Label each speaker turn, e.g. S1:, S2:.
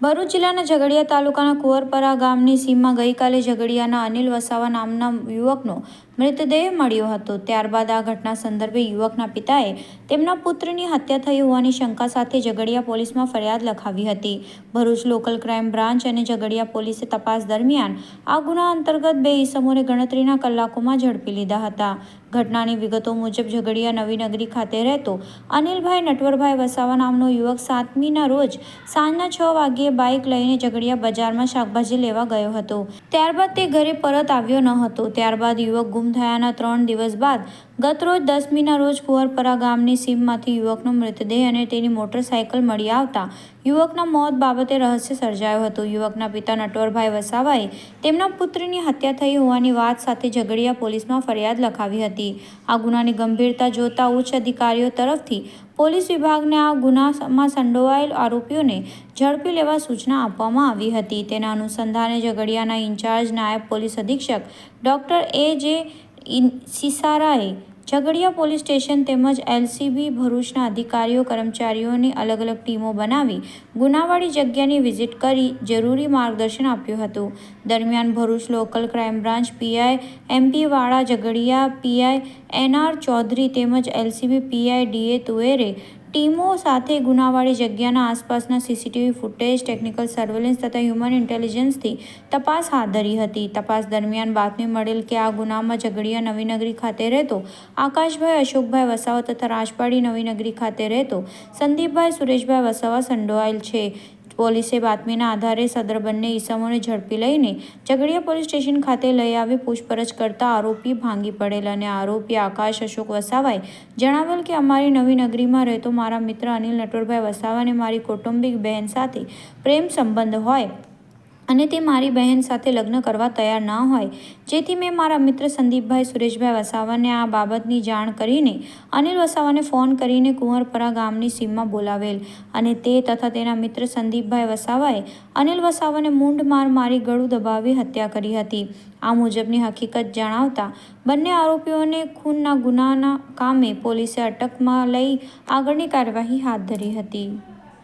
S1: ભરૂચ જિલ્લાના ઝઘડિયા તાલુકાના કુંવરપરા ગામની સીમમાં ગઈકાલે ઝઘડિયાના અનિલ વસાવા નામના યુવકનો મૃતદેહ મળ્યો હતો. ત્યારબાદ આ ઘટના સંદર્ભે યુવકના પિતાએ તેમના પુત્રની હત્યા થઈ હોવાની શંકા સાથે ઝઘડિયા પોલીસમાં ફરિયાદ લખાવી હતી. ભરૂચ લોકલ ક્રાઇમ બ્રાન્ચ અને ઝઘડિયા પોલીસે તપાસ દરમિયાન આ ગુના અંતર્ગત બે ઈસમોને ગણતરીના કલાકોમાં ઝડપી લીધા હતા. ઘટનાની વિગતો મુજબ ઝઘડિયા નવીનગરી ખાતે રહેતો અનિલભાઈ નટવરભાઈ વસાવા નામનો યુવક સાતમીના રોજ સાંજના છ વાગ્યે બાઇક લઈને ઝઘડિયા બજારમાં શાકભાજી લેવા ગયો હતો. ત્યારબાદ તે ઘરે પરત આવ્યો ન હતો. ત્યારબાદ યુવક ગુમ થયાના ત્રણ દિવસ બાદ ગતરોજ દસમીના રોજ કુંવરપરા ગામની સીમમાંથી યુવકનો મૃતદેહ અને તેની મોટરસાયકલ મળી આવતા યુવકના મોત બાબતે રહસ્ય સર્જાયો હતો. યુવકના પિતા નટવરભાઈ વસાવાએ તેમના પુત્રની હત્યા થઈ હોવાની વાત સાથે ઝઘડિયા પોલીસમાં ફરિયાદ લખાવી હતી. આ ગુનાની ગંભીરતા જોતા ઉચ્ચ અધિકારીઓ તરફથી પોલીસ વિભાગને આ ગુનામાં સંડોવાયેલ આરોપીઓને ઝડપી લેવા સૂચના આપવામાં આવી હતી. તેના અનુસંધાને ઝઘડિયાના ઇન્ચાર્જ નાયબ પોલીસ અધિક્ષક ડોક્ટર એ જે સિસારાએ ઝઘડિયા પોલીસ સ્ટેશન તેમજ એલસીબી ભરૂચના અધિકારીઓ, કર્મચારીઓની અલગ અલગ ટીમો બનાવી ગુનાવાળી જગ્યાની વિઝિટ કરી જરૂરી માર્ગદર્શન આપ્યું હતું. દરમિયાન Bharuch local crime branch PI MP વાળા ઝઘડિયા, પીઆઈ એનઆર ચૌધરી તેમજ એલસીબી પીઆઈ ડીએ તુએરે ટીમો સાથે ગુનાવાળી જગ્યાના આસપાસના સીસીટીવી ફૂટેજ, ટેકનિકલ સર્વેલન્સ તથા હ્યુમન ઇન્ટેલિજન્સથી તપાસ હાથ ધરી હતી. તપાસ દરમિયાન બાતમી મળેલ કે આ ગુનામાં ઝઘડિયા નવીનગરી ખાતે રહેતો, આકાશભાઈ અશોકભાઈ વસાવા તથા રાજપાડી નવીનગરી ખાતે રહેતો, સંદીપભાઈ સુરેશભાઈ વસાવા સંડોવાયેલ છે. પોલીસે બાતમીના આધારે સદર બંને ઈસમોને ઝડપી લઈને ઝઘડિયા પોલીસ સ્ટેશન ખાતે લઈ આવી પૂછપરછ કરતા આરોપી ભાંગી પડેલ અને આરોપી આકાશ અશોક વસાવાએ જણાવેલ કે, અમારી નવી નગરીમાં રહેતો મારા મિત્ર અનિલ નટવરભાઈ વસાવાને મારી કૌટુંબિક બહેન સાથે પ્રેમ સંબંધ હોય અને તે મારી બહેન સાથે લગ્ન કરવા તૈયાર ન હોય. જેથી મેં મારા મિત્ર સંદીપભાઈ સુરેશભાઈ વસાવાને આ બાબતની જાણ કરીને અનિલ વસાવાને ફોન કરીને કુંવરપરા ગામની સીમમાં બોલાવેલ અને તે તથા તેના મિત્ર સંદીપભાઈ વસાવાએ અનિલ વસાવાને મૂંઢ માર મારી ગળું દબાવી હત્યા કરી હતી. આ મુજબની હકીકત જણાવતા બંને આરોપીઓને ખૂનના ગુનાના કામે પોલીસે અટકમાં લઈ આગળની કાર્યવાહી હાથ ધરી હતી.